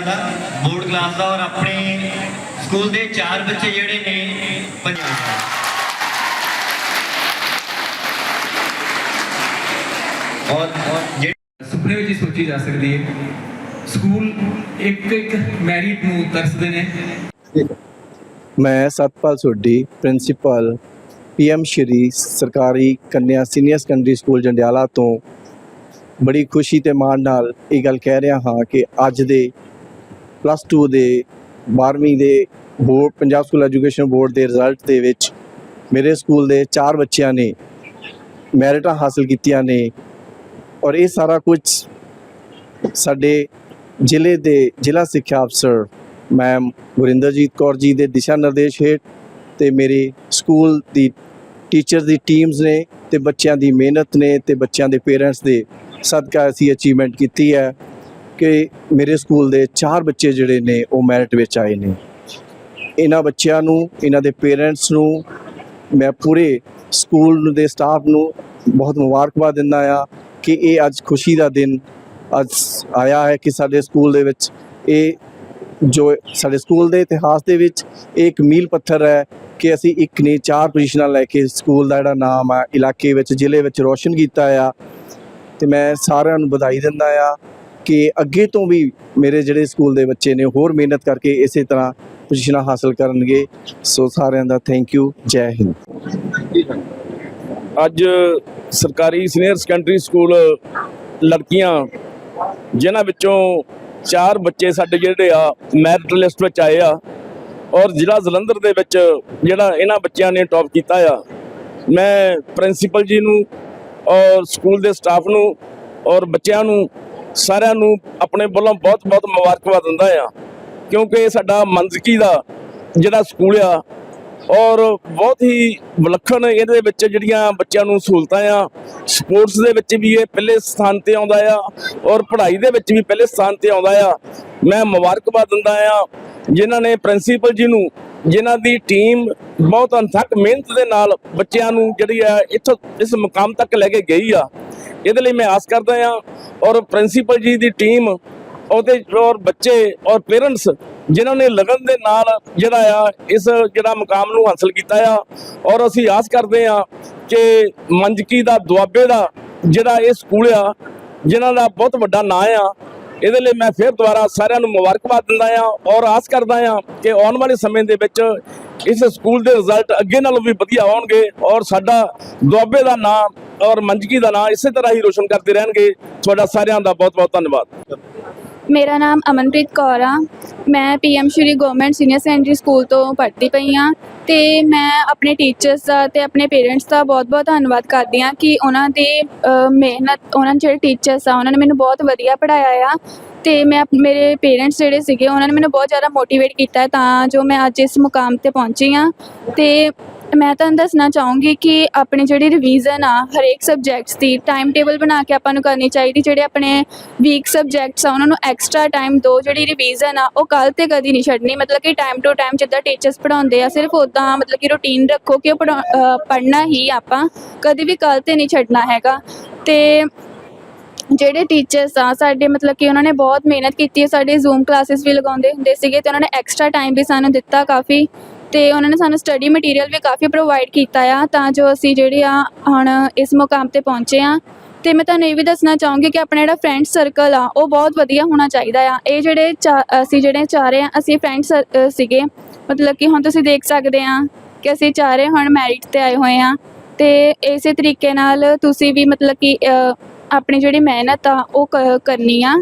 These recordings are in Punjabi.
ਬੋਰਡ ਕਲਾਸ ਦਾ ਔਰ ਆਪਣੇ ਸਕੂਲ ਦੇ ਚਾਰ ਬੱਚੇ ਜਿਹੜੇ ਨੇ ਪੰਜਾਬ ਦੇ। ਔਰ ਔਰ ਜਿਹੜੇ ਸੁਪਨੇ ਵਿੱਚ ਹੀ ਸੋਚੀ ਜਾ ਸਕਦੀ ਹੈ। ਸਕੂਲ ਇੱਕ ਇੱਕ ਮੈਰਿਟ ਨੂੰ ਤਰਸਦੇ ਨੇ। ਮੈਂ ਸਤਪਾਲ ਸੋਢੀ ਪ੍ਰਿੰਸੀਪਲ ਪੀਐਮ ਸ਼੍ਰੀ ਸਰਕਾਰੀ ਕੰਨਿਆ ਸੀਨੀਅਰ ਸੈਕੰਡਰੀ ਸਕੂਲ ਜੰਡਿਆਲਾ ਤੋਂ ਬੜੀ ਖੁਸ਼ੀ ਤੇ ਮਾਣ ਨਾਲ ਇਹ ਗੱਲ ਕਹਿ ਰਿਹਾ ਹਾਂ ਕਿ ਅੱਜ ਦੇ ਪਲੱਸ 2 ਦੇ 12ਵੀਂ ਦੇ board, Punjab school education board ਦੇ ਰਿਜ਼ਲਟ ਦੇ ਵਿੱਚ ਮੇਰੇ ਸਕੂਲ ਦੇ ਚਾਰ ਬੱਚਿਆਂ ਨੇ ਮੈਰਿਟਾਂ ਹਾਸਲ ਕੀਤੀਆਂ ਨੇ ਔਰ ਇਹ ਸਾਰਾ ਕੁਝ ਸਾਡੇ ਜ਼ਿਲ੍ਹੇ ਦੇ ਜ਼ਿਲ੍ਹਾ ਸਿੱਖਿਆ ਅਫਸਰ ਮੈਮ ਗੁਰਿੰਦਰਜੀਤ ਕੌਰ ਜੀ ਦੇ ਦਿਸ਼ਾ ਨਿਰਦੇਸ਼ ਹੇਠ ਤੇ ਮੇਰੇ ਸਕੂਲ ਦੀ ਟੀਚਰ ਦੀ ਟੀਮਸ ਨੇ ਤੇ ਬੱਚਿਆਂ ਦੀ ਮਿਹਨਤ ਨੇ ਤੇ ਬੱਚਿਆਂ ਦੇ ਪੇਰੈਂਟਸ ਦੇ ਸਦਕਾ ਅਸੀਂ ਅਚੀਵਮੈਂਟ ਕੀਤੀ ਹੈ। ਕਿ ਮੇਰੇ ਸਕੂਲ ਦੇ ਚਾਰ ਬੱਚੇ ਜਿਹੜੇ ਨੇ, ਉਹ ਮੈਰਿਟ ਵਿੱਚ ਆਏ ਨੇ। ਇਹਨਾਂ ਬੱਚਿਆਂ ਨੂੰ, ਇਹਨਾਂ ਦੇ ਪੇਰੈਂਟਸ ਨੂੰ, ਮੈਂ ਪੂਰੇ ਸਕੂਲ ਦੇ ਸਟਾਫ ਨੂੰ ਬਹੁਤ ਮੁਬਾਰਕਬਾਦ ਦਿੰਦਾ ਆ ਕਿ ਇਹ ਅੱਜ ਖੁਸ਼ੀ ਦਾ ਦਿਨ ਅੱਜ ਆਇਆ ਹੈ ਕਿ ਸਾਡੇ ਸਕੂਲ ਦੇ ਵਿੱਚ ਇਹ ਜੋ ਸਾਡੇ ਸਕੂਲ ਦੇ ਇਤਿਹਾਸ ਦੇ ਵਿੱਚ ਇਹ ਇੱਕ ਮੀਲ ਪੱਥਰ ਹੈ ਕਿ ਅਸੀਂ ਇੱਕ ਨੇ ਚਾਰ ਪੋਜੀਸ਼ਨਾਂ ਲੈ ਕੇ ਸਕੂਲ ਦਾ ਜਿਹੜਾ ਨਾਮ ਆ, ਇਲਾਕੇ ਵਿੱਚ, ਜ਼ਿਲ੍ਹੇ ਵਿੱਚ ਰੋਸ਼ਨ ਕੀਤਾ ਆ। ਤੇ ਮੈਂ ਸਾਰਿਆਂ ਨੂੰ ਵਧਾਈ ਦਿੰਦਾ ਆ ਕਿ ਅੱਗੇ ਤੋਂ ਵੀ ਮੇਰੇ ਜਿਹੜੇ ਸਕੂਲ ਦੇ ਬੱਚੇ ਨੇ ਹੋਰ ਮਿਹਨਤ ਕਰਕੇ ਇਸੇ ਤਰ੍ਹਾਂ ਪੁਜੀਸ਼ਨਾਂ ਹਾਸਲ ਕਰਨਗੇ। ਸੋ ਸਾਰਿਆਂ ਦਾ ਥੈਂਕ ਯੂ ਜੈ ਹਿੰਦ। ਅੱਜ ਸਰਕਾਰੀ ਸੀਨੀਅਰ ਸੈਕੰਡਰੀ ਸਕੂਲ ਲੜਕੀਆਂ, ਜਿਨ੍ਹਾਂ ਵਿੱਚੋਂ ਚਾਰ ਬੱਚੇ ਸਾਡੇ ਜਿਹੜੇ ਆ ਮੈਰਿਟ ਲਿਸਟ ਵਿੱਚ ਆਏ ਆ ਔਰ ਜ਼ਿਲ੍ਹਾ ਜਲੰਧਰ ਦੇ ਵਿੱਚ ਜਿਹੜਾ ਇਹਨਾਂ ਬੱਚਿਆਂ ਨੇ ਟੌਪ ਕੀਤਾ ਆ। ਮੈਂ ਪ੍ਰਿੰਸੀਪਲ ਜੀ ਨੂੰ ਔਰ ਸਕੂਲ ਦੇ ਸਟਾਫ ਨੂੰ ਔਰ ਬੱਚਿਆਂ ਨੂੰ ਸਾਰਿਆਂ ਨੂੰ ਆਪਣੇ ਵੱਲੋਂ ਬਹੁਤ-ਬਹੁਤ ਮੁਬਾਰਕਬਾਦ ਦਿੰਦਾ ਆ ਕਿਉਂਕਿ ਇਹ ਸਾਡਾ ਮੰਜ਼ਕੀ ਦਾ ਜਿਹੜਾ ਸਕੂਲ ਆ, ਔਰ ਬਹੁਤ ਹੀ ਵਿਲੱਖਣ ਇਹਦੇ ਵਿੱਚ ਜਿਹੜੀਆਂ ਬੱਚਿਆਂ ਨੂੰ ਸਹੂਲਤਾਂ ਆ, ਸਪੋਰਟਸ ਦੇ ਵਿੱਚ ਵੀ ਇਹ ਪਹਿਲੇ ਸਥਾਨ ਤੇ ਆਉਂਦਾ ਆ, ਔਰ ਪੜ੍ਹਾਈ ਦੇ ਵਿੱਚ ਵੀ ਪਹਿਲੇ ਸਥਾਨ ਤੇ ਆਉਂਦਾ ਆ। ਮੈਂ ਮੁਬਾਰਕਬਾਦ ਦਿੰਦਾ ਆ, ਜਿਨ੍ਹਾਂ ਨੇ ਪ੍ਰਿੰਸੀਪਲ ਜੀ ਨੂੰ ਜਿਨ੍ਹਾਂ ਦੀ ਟੀਮ ਬਹੁਤ ਅਣਥੱਕ ਮਿਹਨਤ ਦੇ ਨਾਲ ਬੱਚਿਆਂ ਨੂੰ ਜਿਹੜੀ ਆ ਇੱਥੋਂ ਇਸ ਮੁਕਾਮ ਤੱਕ ਲੈ ਕੇ ਗਈ ਆ। ਇਹਦੇ ਲਈ ਮੈਂ ਆਸ ਕਰਦਾ ਆ ਔਰ ਪ੍ਰਿੰਸੀਪਲ ਜੀ ਦੀ ਟੀਮ ਉਹਦੇ ਔਰ ਬੱਚੇ ਔਰ ਪੇਰੈਂਟਸ ਜਿਨ੍ਹਾਂ ਨੇ ਲਗਨ ਦੇ ਨਾਲ ਜਿਹੜਾ ਆ ਇਸ ਜਿਹੜਾ ਮੁਕਾਮ ਨੂੰ ਹਾਸਲ ਕੀਤਾ ਆ ਔਰ ਅਸੀਂ ਆਸ ਕਰਦੇ ਆ ਕਿ ਮੰਜਕੀ ਦਾ ਦੁਆਬੇ ਦਾ ਜਿਹੜਾ ਇਹ ਸਕੂਲ ਆ, ਜਿਨ੍ਹਾਂ ਦਾ ਬਹੁਤ ਵੱਡਾ ਨਾਂ ਆ ਇਹਦੇ ਲਈ ਮੈਂ ਫਿਰ ਦੁਬਾਰਾ ਸਾਰਿਆਂ ਨੂੰ ਮੁਬਾਰਕਬਾਦ ਦਿੰਦਾ ਆ ਔਰ ਆਸ ਕਰਦਾ ਆ ਕਿ ਆਉਣ ਵਾਲੇ ਸਮੇਂ ਦੇ ਵਿੱਚ ਇਸ ਸਕੂਲ ਦੇ ਰਿਜ਼ਲਟ ਅੱਗੇ ਨਾਲੋਂ ਵੀ ਵਧੀਆ ਆਉਣਗੇ ਔਰ ਸਾਡਾ ਦੁਆਬੇ ਦਾ ਨਾਂ ਔਰ ਮੰਜਕੀ ਦਾ ਨਾਂ ਇਸੇ ਤਰ੍ਹਾਂ ਹੀ ਰੋਸ਼ਨ ਕਰਦੇ ਰਹਿਣਗੇ। ਤੁਹਾਡਾ ਸਾਰਿਆਂ ਦਾ ਬਹੁਤ ਬਹੁਤ ਧੰਨਵਾਦ। ਮੇਰਾ ਨਾਮ ਅਮਨਪ੍ਰੀਤ ਕੌਰ ਆ। ਮੈਂ PM Shri government senior secondary school ਤੋਂ ਪੜ੍ਹਦੀ ਪਈ ਆ ਤੇ ਮੈਂ ਆਪਣੇ ਟੀਚਰਸ ਦਾ ਤੇ ਆਪਣੇ ਪੇਰੈਂਟਸ ਦਾ ਬਹੁਤ-ਬਹੁਤ ਧੰਨਵਾਦ ਕਰਦੀ ਆ ਕਿ ਉਹਨਾਂ ਦੀ ਮਿਹਨਤ, ਉਹਨਾਂ ਜਿਹੜੇ ਟੀਚਰਸ ਆ, ਉਹਨਾਂ ਨੇ ਮੈਨੂੰ ਬਹੁਤ ਵਧੀਆ ਪੜ੍ਹਾਇਆ ਆ ਤੇ ਮੈਂ ਮੇਰੇ ਪੇਰੈਂਟਸ ਜਿਹੜੇ ਸੀਗੇ, ਉਹਨਾਂ ਨੇ ਮੈਨੂੰ ਬਹੁਤ ਜ਼ਿਆਦਾ ਮੋਟੀਵੇਟ ਕੀਤਾ ਤਾਂ ਜੋ ਮੈਂ ਅੱਜ ਇਸ ਮੁਕਾਮ ਤੇ ਪਹੁੰਚੀ ਆ ਤੇ ਮੈਂ ਤੁਹਾਨੂੰ ਦੱਸਣਾ ਚਾਹੂੰਗੀ ਕਿ ਆਪਣੇ ਜਿਹੜੇ ਰਿਵੀਜ਼ਨ ਆ, ਹਰੇਕ ਸਬਜੈਕਟਸ ਦੀ ਟਾਈਮ ਟੇਬਲ ਬਣਾ ਕੇ ਆਪਾਂ ਨੂੰ ਕਰਨੀ ਚਾਹੀਦੀ, ਜਿਹੜੇ ਆਪਣੇ ਵੀਕ ਸਬਜੈਕਟਸ ਆ, ਉਹਨਾਂ ਨੂੰ ਐਕਸਟਰਾ ਟਾਈਮ ਦਿਓ ਜਿਹੜੀ ਰਿਵੀਜ਼ਨ ਆ, ਉਹ ਕੱਲ ਤੇ ਕਦੀ ਨਹੀਂ ਛੱਡਣੀ। ਮਤਲਬ ਕਿ ਟਾਈਮ ਟੂ ਟਾਈਮ ਜਿੱਦਾਂ ਟੀਚਰਸ ਪੜਾਉਂਦੇ ਆ, ਸਿਰਫ ਉਦਾਂ ਮਤਲਬ ਕਿ ਰੂਟੀਨ ਰੱਖੋ ਕਿ ਉਹ ਪੜ੍ਹਨਾ ਹੀ ਆਪਾਂ, ਕਦੀ ਵੀ ਕੱਲ ਤੇ ਨਹੀਂ ਛੱਡਣਾ ਹੈਗਾ। ਤੇ ਜਿਹੜੇ ਟੀਚਰਸ ਆ, ਸਾਡੇ ਮਤਲਬ ਕਿ ਉਹਨਾਂ ਨੇ ਬਹੁਤ ਮਿਹਨਤ ਕੀਤੀ ਹੈ, ਸਾਡੇ ਜ਼ੂਮ ਕਲਾਸਿਸ ਵੀ ਲਗਾਉਂਦੇ ਹੁੰਦੇ ਸੀਗੇ ਤੇ ਉਹਨਾਂ ਨੇ ਐਕਸਟਰਾ ਟਾਈਮ ਵੀ ਸਾਨੂੰ ਦਿੱਤਾ ਕਾਫੀ। ਤੇ ਉਹਨਾਂ ਨੇ ਸਾਨੂੰ ਸਟੱਡੀ ਮਟੀਰੀਅਲ ਵੀ ਕਾਫੀ ਪ੍ਰੋਵਾਈਡ ਕੀਤਾ ਆ ਤਾਂ ਜੋ ਅਸੀਂ ਜਿਹੜੇ ਆ ਹੁਣ ਇਸ ਮੁਕਾਮ ਤੇ ਪਹੁੰਚੇ ਆ। ਤੇ ਮੈਂ ਤੁਹਾਨੂੰ ਇਹ ਵੀ ਦੱਸਣਾ ਚਾਹੂੰਗੀ ਕਿ ਆਪਣਾ ਜਿਹੜਾ ਫਰੈਂਡ ਸਰਕਲ ਆ, ਉਹ ਬਹੁਤ ਵਧੀਆ ਹੋਣਾ ਚਾਹੀਦਾ ਆ। ਇਹ ਜਿਹੜੇ ਚਾ- ਅਸੀਂ ਜਿਹੜੇ ਚਾਰੇ ਆ, ਅਸੀਂ ਫਰੈਂਡ ਸੀਗੇ। ਮਤਲਬ ਕਿ ਹੁਣ ਤੁਸੀਂ ਦੇਖ ਸਕਦੇ ਆ ਕਿ ਅਸੀਂ ਚਾਰੇ ਹੁਣ ਮੈਰਿਟ ਤੇ ਆਏ ਹੋਏ ਆ। ਤੇ ਇਸੇ ਤਰੀਕੇ ਨਾਲ ਤੁਸੀਂ ਵੀ ਮਤਲਬ ਕਿ ਆਪਣੀ ਜਿਹੜੀ ਮਿਹਨਤ ਆ, ਉਹ ਕ- ਕਰਨੀ ਆ।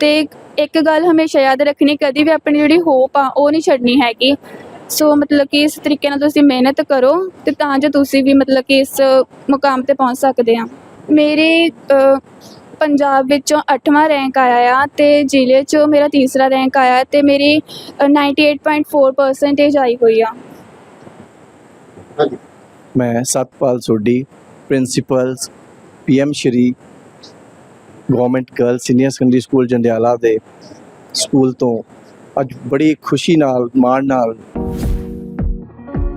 ਤੇ ਇੱਕ ਗੱਲ ਹਮੇਸ਼ਾ ਯਾਦ ਰੱਖਣੀ, ਕਦੀ ਵੀ ਆਪਣੀ ਜਿਹੜੀ ਹੋਪ ਆ, ਉਹ ਨਹੀਂ ਛੱਡਣੀ ਹੈਗੀ। ਸੋ ਮਤਲਬ ਕਿ ਇਸ ਤਰੀਕੇ ਨਾਲ ਤੁਸੀਂ ਮਿਹਨਤ ਕਰੋ ਤੇ ਤਾਂ ਜੋ ਤੁਸੀਂ ਵੀ ਮਤਲਬ ਕਿ ਇਸ ਮੁਕਾਮ ਤੇ ਪਹੁੰਚ ਸਕਦੇ ਆ ਮੇਰੇ ਪੰਜਾਬ ਵਿੱਚੋਂ 8ਵਾਂ ਰੈਂਕ ਆਇਆ ਆ ਤੇ ਜ਼ਿਲ੍ਹੇ 'ਚੋਂ ਮੇਰਾ ਤੀਸਰਾ ਰੈਂਕ ਆਇਆ ਤੇ ਮੇਰੀ ਅ, 98.4% ਆਈ ਹੋਈ ਆ। ਮੈਂ Satpal Sodhi principal PM Shri government girl senior secondary school Jandiala ਦੇ ਸਕੂਲ ਤੋਂ ਅੱਜ ਬੜੀ ਖੁਸ਼ੀ ਨਾਲ ਮਾਣ ਨਾਲ